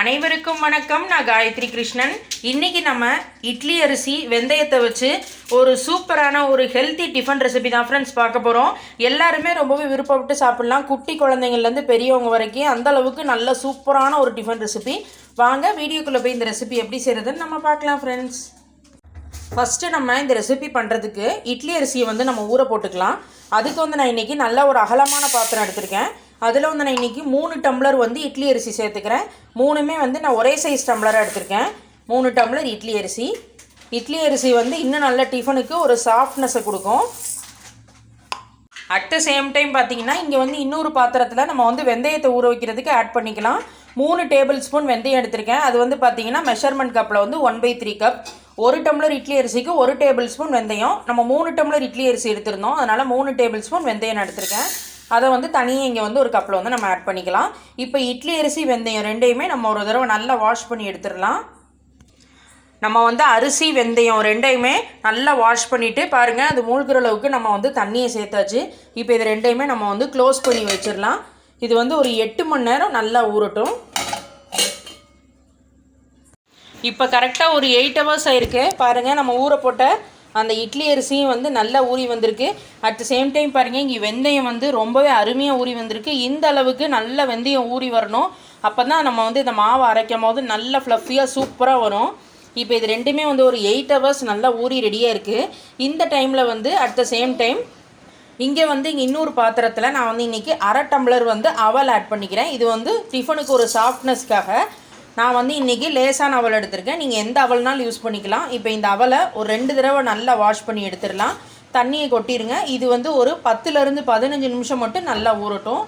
அனைவருக்கும் வணக்கம். நான் காயத்ரி கிருஷ்ணன். இன்றைக்கி நம்ம இட்லி அரிசி வெந்தயத்தை வச்சு ஒரு சூப்பரான ஒரு ஹெல்த்தி டிஃபன் ரெசிபி தான் ஃப்ரெண்ட்ஸ் பார்க்க போகிறோம் எல்லாருமே ரொம்பவே விருப்பப்பட்டு சாப்பிட்லாம். குட்டி குழந்தைங்கள்லேருந்து பெரியவங்க வரைக்கும் அந்த அளவுக்கு நல்ல சூப்பரான ஒரு டிஃபன் ரெசிபி வாங்க வீடியோக்குள்ளே போய் இந்த ரெசிபி எப்படி செய்கிறதுன்னு நம்ம பார்க்கலாம் ஃப்ரெண்ட்ஸ் ஃபஸ்ட்டு நம்ம இந்த ரெசிபி பண்ணுறதுக்கு இட்லி அரிசியை வந்து நம்ம ஊற போட்டுக்கலாம். அதுக்கு வந்து நான் இன்றைக்கி நல்ல ஒரு அகலமான பாத்திரம் எடுத்திருக்கேன். அதில் வந்து நான் இன்றைக்கி மூணு டம்ளர் வந்து இட்லி அரிசி சேர்த்துக்கிறேன். மூணுமே வந்து நான் ஒரே சைஸ் டம்ளராக எடுத்திருக்கேன். மூணு டம்ளர் இட்லி அரிசி. இட்லி அரிசி வந்து இன்னும் நல்ல டிஃபனுக்கு ஒரு சாஃப்ட்னஸை கொடுக்கும். அட் த சேம் டைம் பார்த்தீங்கன்னா இங்கே வந்து இன்னொரு பாத்திரத்தில் நம்ம வந்து வெந்தயத்தை ஊற வைக்கிறதுக்கு ஆட் பண்ணிக்கலாம். மூணு டேபிள் ஸ்பூன் வெந்தயம் எடுத்திருக்கேன். அது வந்து பார்த்தீங்கன்னா மெஷர்மெண்ட் கப்பில் வந்து ஒன் பை த்ரீ கப் ஒரு டம்ளர் இட்லி அரிசிக்கு ஒரு டேபிள் ஸ்பூன் வெந்தயம். நம்ம மூணு டம்ளர் இட்லி அரிசி எடுத்திருந்தோம். அதனால் மூணு டேபிள் ஸ்பூன் வெந்தயம் எடுத்திருக்கேன். அதை வந்து தனியாக இங்கே வந்து ஒரு கப்பில் வந்து நம்ம ஆட் பண்ணிக்கலாம். இப்போ இட்லி அரிசி வெந்தயம் ரெண்டையுமே நம்ம ஒரு தடவை நல்லா வாஷ் பண்ணி எடுத்துடலாம். நம்ம வந்து அரிசி வெந்தயம் ரெண்டையுமே நல்லா வாஷ் பண்ணிவிட்டு பாருங்கள் அது மூழ்கிற அளவுக்கு நம்ம வந்து தண்ணியை சேர்த்தாச்சு. இப்போ இது ரெண்டையுமே நம்ம வந்து க்ளோஸ் பண்ணி வச்சிடலாம். இது வந்து ஒரு எட்டு மணி நேரம் நல்லா ஊறட்டும். இப்போ கரெக்டாக ஒரு எயிட் ஹவர்ஸ் ஆயிருக்கு. பாருங்கள் நம்ம ஊற போட்ட அந்த இட்லி அரிசியும் வந்து நல்லா ஊறி வந்திருக்கு. அட் த சேம் டைம் பாருங்கள் இங்கே வெந்தயம் வந்து ரொம்பவே அருமையாக ஊறி வந்திருக்கு. இந்த அளவுக்கு நல்ல வெந்தயம் ஊறி வரணும். அப்போ தான் நம்ம வந்து இந்த மாவை அரைக்கும் போது நல்ல ஃப்ளஃபியாக சூப்பராக வரும். இப்போ இது ரெண்டுமே வந்து ஒரு எயிட் ஹவர்ஸ் நல்லா ஊறி ரெடியாக இருக்குது இந்த டைமில் வந்து அட் த சேம் டைம் இங்கே வந்து இங்கே இன்னொரு பாத்திரத்தில் நான் வந்து இன்றைக்கி அரை டம்ளர் வந்து அவல் ஆட் பண்ணிக்கிறேன். இது வந்து டிஃபனுக்கு ஒரு சாஃப்ட்னஸ்க்காக நான் வந்து இன்றைக்கி லேசான அவல் எடுத்திருக்கேன். நீங்கள் எந்த அவல்னாலும் யூஸ் பண்ணிக்கலாம். இப்போ இந்த அவலை ஒரு ரெண்டு தடவை நல்லா வாஷ் பண்ணி எடுத்துடலாம். தண்ணியை கொட்டிடுங்க இது வந்து ஒரு பத்துலேருந்து பதினஞ்சு நிமிஷம் மட்டும் நல்லா ஊறட்டும்.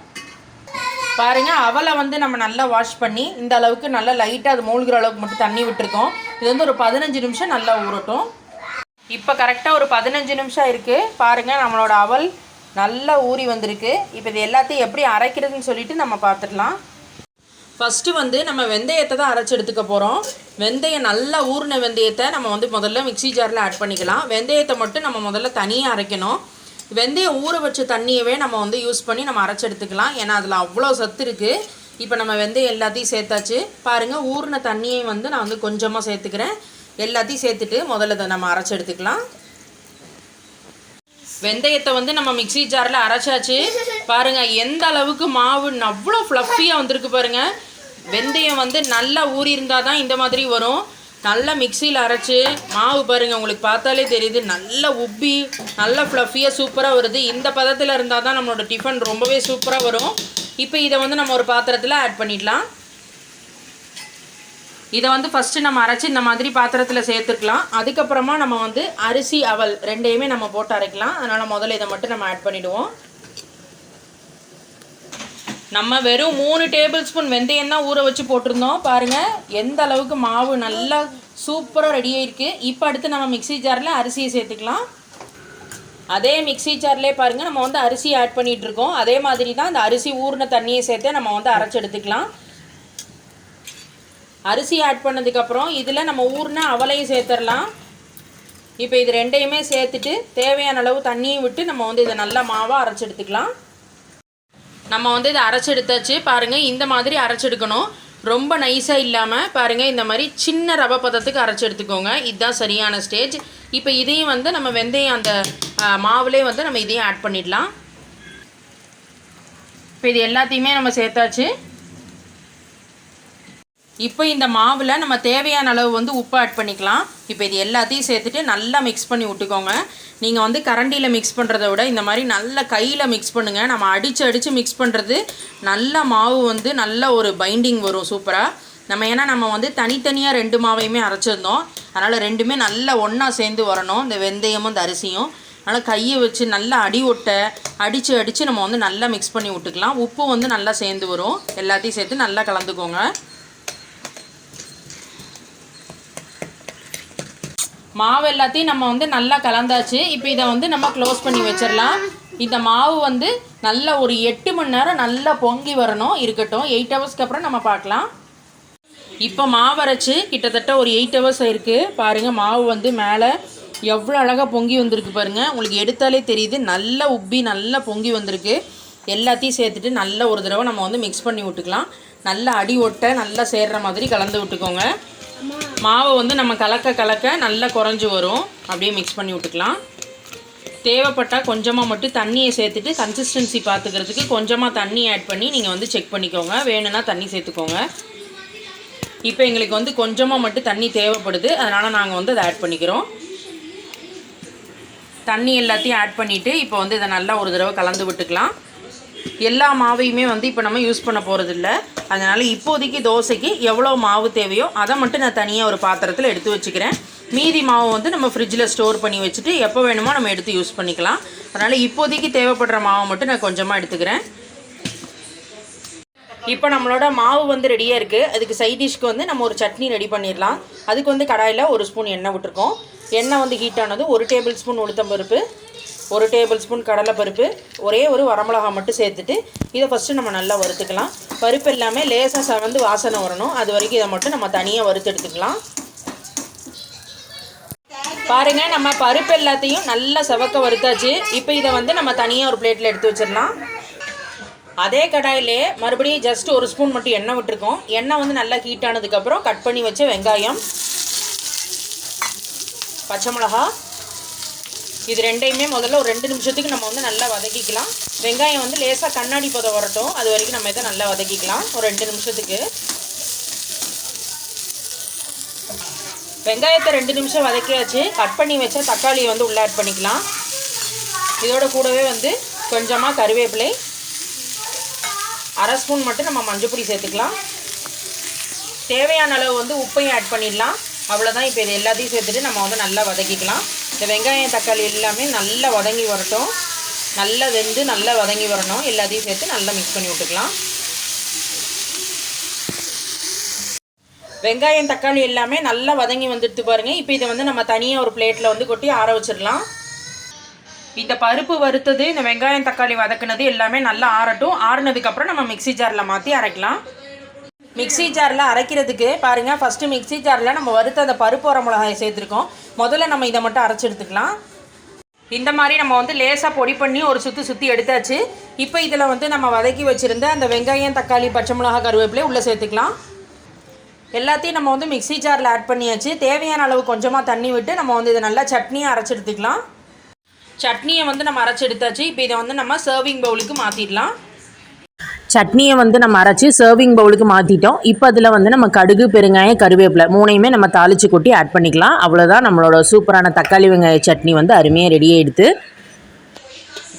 பாருங்கள் அவலை வந்து நம்ம நல்லா வாஷ் பண்ணி இந்த அளவுக்கு நல்லா லைட்டாக அது மூழ்கிற அளவுக்கு மட்டும் தண்ணி விட்டுருக்கோம். இது வந்து ஒரு பதினஞ்சு நிமிஷம் நல்லா ஊறட்டும். இப்போ கரெக்டாக ஒரு பதினஞ்சு நிமிஷம் இருக்குது பாருங்கள் நம்மளோட அவல் நல்லா ஊறி வந்திருக்கு. இப்போ இது எல்லாத்தையும் எப்படி அரைக்கிறதுன்னு சொல்லிட்டு நம்ம பார்த்துடலாம். ஃபஸ்ட்டு வந்து நம்ம வெந்தயத்தை தான் அரைச்சி எடுத்துக்க போகிறோம் வெந்தயம் நல்லா ஊறின வெந்தயத்தை நம்ம வந்து முதல்ல மிக்ஸி ஜாரில் ஆட் பண்ணிக்கலாம். வெந்தயத்தை மட்டும் நம்ம முதல்ல தனியாக அரைக்கணும். வெந்தயம் ஊற வச்ச தண்ணியவே நம்ம வந்து யூஸ் பண்ணி நம்ம அரைச்சி எடுத்துக்கலாம். ஏன்னா அதில் அவ்வளோ சத்து இருக்குது இப்போ நம்ம வெந்தயம் எல்லாத்தையும் சேர்த்தாச்சு. பாருங்கள் ஊறின தண்ணியை வந்து நான் வந்து கொஞ்சமாக சேர்த்துக்கிறேன். எல்லாத்தையும் சேர்த்துட்டு முதல்ல இதை நம்ம அரைச்சி எடுத்துக்கலாம். வெந்தயத்தை வந்து நம்ம மிக்ஸி ஜாரில் அரைச்சாச்சு. பாருங்கள் எந்த அளவுக்கு மாவு அவ்வளோ ஃப்ளஃபியாக வந்திருக்கு பாருங்கள் வெந்தயம் வந்து நல்லா ஊறி இருந்தால் தான் இந்த மாதிரி வரும். நல்லா மிக்சியில் அரைச்சி மாவு பாருங்கள் உங்களுக்கு பார்த்தாலே தெரியுது. நல்லா உப்பி நல்லா ஃப்ளஃபியாக சூப்பராக வருது. இந்த பதத்தில் இருந்தால் தான் நம்மளோட டிஃபன் ரொம்பவே சூப்பராக வரும். இப்போ இதை வந்து நம்ம ஒரு பாத்திரத்தில் ஆட் பண்ணிடலாம். இதை வந்து ஃபஸ்ட்டு நம்ம அரைச்சி இந்த மாதிரி பாத்திரத்தில் சேர்த்துக்கலாம். அதுக்கப்புறமா நம்ம வந்து அரிசி அவல் ரெண்டையுமே நம்ம போட்டு அரைக்கலாம். அதனால் முதல்ல இதை மட்டும் நம்ம ஆட் பண்ணிவிடுவோம் நம்ம வெறும் மூணு டேபிள் ஸ்பூன் வெந்தயம் தான் ஊற வச்சு போட்டிருந்தோம். பாருங்கள் எந்த அளவுக்கு மாவு நல்லா சூப்பராக ரெடி ஆயிருக்கு. இப்போ அடுத்து நம்ம மிக்ஸி ஜாரில் அரிசியை சேர்த்துக்கலாம். அதே மிக்ஸி ஜார்லேயே பாருங்கள் நம்ம வந்து அரிசி ஆட் பண்ணிகிட்டு இருக்கோம் அதே மாதிரி தான் அந்த அரிசி ஊறின தண்ணியை சேர்த்து நம்ம வந்து அரைச்சி எடுத்துக்கலாம். அரிசி ஆட் பண்ணதுக்கப்புறம் இதில் நம்ம ஊறின அவலையும் சேர்த்துடலாம் இப்போ இது ரெண்டையுமே சேர்த்துட்டு தேவையான அளவு தண்ணியும் விட்டு நம்ம வந்து இதை நல்லா மாவாக அரைச்சி எடுத்துக்கலாம். நம்ம வந்து இதை அரைச்சி எடுத்தாச்சு பாருங்கள் இந்த மாதிரி அரைச்செடுக்கணும். ரொம்ப நைஸாக இல்லாமல் பாருங்கள் இந்த மாதிரி சின்ன ரவை பதத்துக்கு அரைச்சி எடுத்துக்கோங்க இதுதான் சரியான ஸ்டேஜ் இப்போ இதையும் வந்து நம்ம வெந்தயம் அந்த மாவுலேயே வந்து நம்ம இதையும் ஆட் பண்ணிடலாம். இப்போ இது எல்லாத்தையுமே நம்ம சேர்த்தாச்சு. இப்போ இந்த மாவில் நம்ம தேவையான அளவு வந்து உப்பு ஆட் பண்ணிக்கலாம். இப்போ இது எல்லாத்தையும் சேர்த்துட்டு நல்லா மிக்ஸ் பண்ணி விட்டுக்கோங்க. நீங்கள் வந்து கரண்டியில் மிக்ஸ் பண்ணுறத விட இந்த மாதிரி நல்ல கையில் மிக்ஸ் பண்ணுங்கள் நம்ம அடித்து அடித்து மிக்ஸ் பண்ணுறது நல்ல மாவு வந்து நல்ல ஒரு பைண்டிங் வரும் சூப்பராக நம்ம ஏன்னா நம்ம வந்து தனித்தனியாக ரெண்டு மாவையுமே அரைச்சிருந்தோம். அதனால் ரெண்டுமே நல்லா ஒன்றா சேர்ந்து வரணும். இந்த வெந்தயமும் இந்த அரிசியும் அதனால் கையை வச்சு நல்லா அடி ஒட்ட அடித்து அடித்து நம்ம வந்து நல்லா மிக்ஸ் பண்ணி விட்டுக்கலாம். உப்பு வந்து நல்லா சேர்ந்து வரும். எல்லாத்தையும் சேர்த்து நல்லா கலந்துக்கோங்க. மாவு எல்லாத்தையும் நம்ம வந்து நல்லா கலந்தாச்சு. இப்போ இதை வந்து நம்ம க்ளோஸ் பண்ணி வச்சிடலாம். இந்த மாவு வந்து நல்ல ஒரு எட்டு மணி நேரம் நல்லா பொங்கி வரணும். இருக்கட்டும். எயிட் ஹவர்ஸ்க்கு அப்புறம் நம்ம பார்க்கலாம். இப்போ மாவு அரைச்சி கிட்டத்தட்ட ஒரு எயிட் ஹவர்ஸ் இருக்குது பாருங்கள் மாவு வந்து மேலே எவ்வளோ அழகாக பொங்கி வந்திருக்கு பாருங்கள் உங்களுக்கு எடுத்தாலே தெரியுது நல்லா உப்பி நல்லா பொங்கி வந்திருக்கு. எல்லாத்தையும் சேர்த்துட்டு நல்ல ஒரு தடவை நம்ம வந்து மிக்ஸ் பண்ணி விட்டுக்கலாம். நல்லா அடி ஒட்ட நல்லா சேர்ற மாதிரி கலந்து விட்டுக்கோங்க. மாவை வந்து நம்ம கலக்க கலக்க நல்லா குறைஞ்சி வரும். அப்படியே மிக்ஸ் பண்ணி விட்டுக்கலாம். தேவைப்பட்டால் கொஞ்சமாக மட்டும் தண்ணியை சேர்த்துட்டு கன்சிஸ்டன்சி பார்த்துக்கிறதுக்கு கொஞ்சமாக தண்ணி ஆட் பண்ணி நீங்கள் வந்து செக் பண்ணிக்கோங்க. வேணும்னா தண்ணி சேர்த்துக்கோங்க. இப்போ எங்களுக்கு வந்து கொஞ்சமாக மட்டும் தண்ணி தேவைப்படுது. அதனால் நாங்கள் வந்து அதை ஆட் பண்ணிக்கிறோம். தண்ணி எல்லாத்தையும் ஆட் பண்ணிவிட்டு இப்போ வந்து இதை நல்லா ஒரு தடவை கலந்து விட்டுக்கலாம். எல்லா மாவையுமே வந்து இப்போ நம்ம யூஸ் பண்ண போகிறதில்ல அதனால் இப்போதைக்கு தோசைக்கு எவ்வளோ மாவு தேவையோ அதை மட்டும் நான் தனியாக ஒரு பாத்திரத்தில் எடுத்து வச்சுக்கிறேன். மீதி மாவு வந்து நம்ம ஃப்ரிட்ஜில் ஸ்டோர் பண்ணி வச்சுட்டு எப்போ வேணுமோ நம்ம எடுத்து யூஸ் பண்ணிக்கலாம். அதனால் இப்போதைக்கு தேவைப்படுற மாவை மட்டும் நான் கொஞ்சமாக எடுத்துக்கிறேன். இப்போ நம்மளோட மாவு வந்து ரெடியாக இருக்குது அதுக்கு சைட் டிஷ்க்கு வந்து நம்ம ஒரு சட்னி ரெடி பண்ணிடலாம் அதுக்கு வந்து கடாயில் ஒரு ஸ்பூன் எண்ணெய் விட்டுருக்கோம். எண்ணெய் வந்து ஹீட் ஆனது ஒரு டேபிள் ஸ்பூன் உளுத்தம்பருப்பு. ஒரு டேபிள் ஸ்பூன் கடலைப்பருப்பு ஒரே ஒரு வரமிளகா மட்டும் சேர்த்துட்டு இதை ஃபஸ்ட்டு நம்ம நல்லா வறுத்துக்கலாம். பருப்பு எல்லாமே லேசாக சவந்து வாசனை வரணும். அது வரைக்கும் இதை மட்டும் நம்ம தனியாக வறுத்து எடுத்துக்கலாம். பாருங்கள் நம்ம பருப்பு எல்லாத்தையும் நல்லா செவக்க வறுத்தாச்சு. இப்போ இதை வந்து நம்ம தனியாக ஒரு பிளேட்டில் எடுத்து வச்சிடலாம். அதே கடாயிலே மறுபடியும் ஜஸ்ட் ஒரு ஸ்பூன் மட்டும் எண்ணெய் விட்டுருக்கோம். எண்ணெய் வந்து நல்லா ஹீட் ஆனதுக்கப்புறம் கட் பண்ணி வச்ச வெங்காயம் பச்சை மிளகா இது ரெண்டையுமே முதல்ல ஒரு ரெண்டு நிமிஷத்துக்கு நம்ம வந்து நல்லா வதக்கிக்கலாம். வெங்காயம் வந்து லேசாக கண்ணாடி போதை வரட்டும். அது வரைக்கும் நம்ம இதை நல்லா வதக்கிக்கலாம். ஒரு ரெண்டு நிமிஷத்துக்கு. வெங்காயத்தை ரெண்டு நிமிஷம் வதக்கியாச்சு. கட் பண்ணி வச்ச தக்காளியை வந்து உள்ளே ஆட் பண்ணிக்கலாம். இதோட கூடவே வந்து கொஞ்சமாக கருவேப்பிலை. அரை ஸ்பூன் மட்டும் நம்ம மஞ்சப்பொடி சேர்த்துக்கலாம். தேவையான அளவு வந்து உப்பையும் ஆட் பண்ணிடலாம். அவ்வளோதான் இப்போ இது எல்லாத்தையும் சேர்த்துட்டு நம்ம வந்து நல்லா வதக்கிக்கலாம். இந்த வெங்காயம் தக்காளி எல்லாமே நல்லா வதங்கி வரட்டும். நல்லா வெந்து நல்லா வதங்கி வரணும். எல்லாத்தையும் சேர்த்து நல்லா மிக்ஸ் பண்ணி விட்டுக்கலாம். வெங்காயம் தக்காளி எல்லாமே நல்லா வதங்கி வந்துடுத்து பாருங்கள் இப்போ இதை வந்து நம்ம தனியாக ஒரு பிளேட்டில் வந்து கொட்டி ஆற வச்சிடலாம். இந்த பருப்பு வறுத்தது இந்த வெங்காயம் தக்காளி வதக்குனது எல்லாமே நல்லா ஆறட்டும். ஆறுனதுக்கப்புறம் நம்ம மிக்ஸி ஜாரில் மாற்றி அரைக்கலாம். மிக்ஸி ஜாரில் அரைக்கிறதுக்கு பாருங்கள் ஃபஸ்ட்டு மிக்ஸி ஜாரில் நம்ம வறுத்த அந்த பருப்பு வர மிளகாயை சேர்த்துருக்கோம். முதல்ல நம்ம இதை மட்டும் அரைச்சி எடுத்துக்கலாம். இந்த மாதிரி நம்ம வந்து லேசாக பொடி பண்ணி ஒரு சுற்றி சுற்றி எடுத்தாச்சு. இப்போ இதில் வந்து நம்ம வதக்கி வச்சுருந்த அந்த வெங்காயம் தக்காளி பச்சை மிளகா கருவேப்பிலை உள்ளே சேர்த்துக்கலாம். எல்லாத்தையும் நம்ம வந்து மிக்ஸி ஜாரில் ஆட் பண்ணியாச்சு. தேவையான அளவு கொஞ்சமாக தண்ணி விட்டு நம்ம வந்து இதை நல்லா சட்னியாக அரைச்சி எடுத்துக்கலாம். சட்னியை வந்து நம்ம அரைச்சி எடுத்தாச்சு. இப்போ இதை வந்து நம்ம சர்விங் பவுலுக்கு மாற்றிடலாம் சட்னியை வந்து நம்ம அரைச்சி சர்விங் பவுலுக்கு மாற்றிட்டோம் இப்போ அதில் வந்து நம்ம கடுகு பெருங்காயம் கருவேப்பிலை மூணையுமே நம்ம தாளித்து கொட்டி ஆட் பண்ணிக்கலாம். அவ்வளோதான் நம்மளோட சூப்பரான தக்காளி வெங்காய சட்னி வந்து அருமையாக ரெடியாக எடுத்து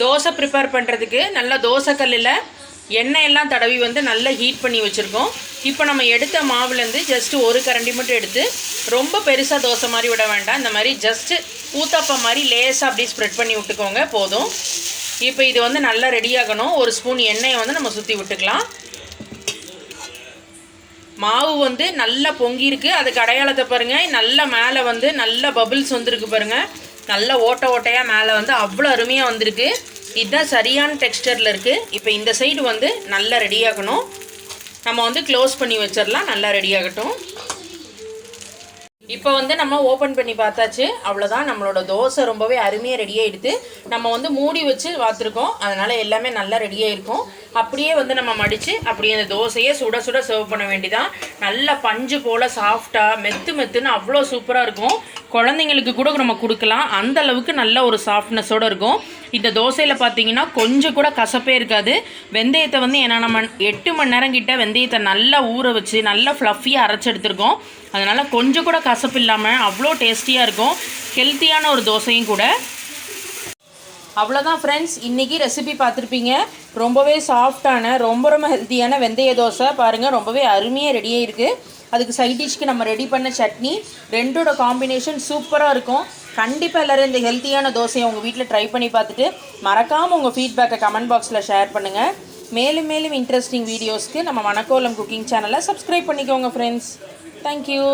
தோசை ப்ரிப்பேர் பண்ணுறதுக்கு நல்ல தோசைக்கல்லில் எண்ணெய் எல்லாம் தடவி வந்து நல்லா ஹீட் பண்ணி வச்சுருக்கோம். இப்போ நம்ம எடுத்த மாவுலேருந்து ஜஸ்ட்டு ஒரு கரண்டி மட்டும் எடுத்து ரொம்ப பெருசாக தோசை மாதிரி விட வேண்டாம். இந்த மாதிரி ஜஸ்ட்டு ஊத்தப்பம் மாதிரி லேசாக அப்படியே ஸ்ப்ரெட் பண்ணி விட்டுக்கோங்க போதும். இப்போ இது வந்து நல்லா ரெடி ஆகணும். ஒரு ஸ்பூன் எண்ணெயை வந்து நம்ம சுற்றி விட்டுக்கலாம். மாவு வந்து நல்லா பொங்கியிருக்கு. அதுக்கு அடையாளத்தை பாருங்கள் நல்ல மேலே வந்து நல்ல பபிள்ஸ் வந்துருக்கு பாருங்கள் நல்ல ஓட்ட ஓட்டையாக மேலே வந்து அவ்வளோ அருமையாக வந்திருக்கு. இதுதான் சரியான டெக்ஸ்டரில் இருக்குது இப்போ இந்த சைடு வந்து நல்லா ரெடி ஆகணும். நம்ம வந்து க்ளோஸ் பண்ணி வச்சிடலாம். நல்லா ரெடி ஆகட்டும். இப்போ வந்து நம்ம ஓப்பன் பண்ணி பார்த்தாச்சு. அவ்வளோதான் நம்மளோட தோசை ரொம்பவே அருமையாக ரெடியாக எடுத்து நம்ம வந்து மூடி வச்சு பார்த்துருக்கோம் அதனால் எல்லாமே நல்லா ரெடியாக இருக்கும் அப்படியே வந்து நம்ம மடித்து அப்படியே அந்த தோசையை சுட சுட சர்வ் பண்ண வேண்டிதான் நல்லா பஞ்சு போல் சாஃப்டாக மெத்து மெத்துன்னு அவ்வளோ சூப்பராக இருக்கும். குழந்தைங்களுக்கு கூட நம்ம கொடுக்கலாம். அந்த அளவுக்கு நல்ல ஒரு சாஃப்ட்னஸோடு இருக்கும். இந்த தோசையில் பார்த்தீங்கன்னா கொஞ்சம் கூட கசப்பே இருக்காது. வெந்தயத்தை வந்து ஏன்னா நம்ம எட்டு மணி நேரம் கிட்ட வெந்தயத்தை நல்லா ஊற வச்சு நல்லா ஃப்ளஃபியாக அரைச்சி எடுத்துருக்கோம். அதனால் கொஞ்சம் கூட கசப்பு இல்லாமல் அவ்வளோ டேஸ்டியாக இருக்கும். ஹெல்த்தியான ஒரு தோசையும் கூட. அவ்வளோதான் ஃப்ரெண்ட்ஸ் இன்றைக்கி ரெசிபி பார்த்துருப்பீங்க. ரொம்பவே சாஃப்டான ரொம்ப ரொம்ப ஹெல்த்தியான வெந்தய தோசை. பாருங்கள் ரொம்பவே அருமையாக ரெடியாக இருக்குது அதுக்கு சைட் டிஷ்க்கு நம்ம ரெடி பண்ண சட்னி. ரெண்டோட காம்பினேஷன் சூப்பராக இருக்கும். கண்டிப்பாக எல்லோரும் இந்த ஹெல்த்தியான தோசையை உங்கள் வீட்டில் ட்ரை பண்ணி பார்த்துட்டு மறக்காமல் உங்கள் ஃபீட்பேக்கை கமெண்ட் பாக்ஸில் ஷேர் பண்ணுங்கள் மேலும் மேலும் இன்ட்ரெஸ்டிங் வீடியோஸ்க்கு நம்ம மணக்கோலம் குக்கிங் சேனலை சப்ஸ்கிரைப் பண்ணிக்கோங்க ஃப்ரெண்ட்ஸ் தேங்க்யூ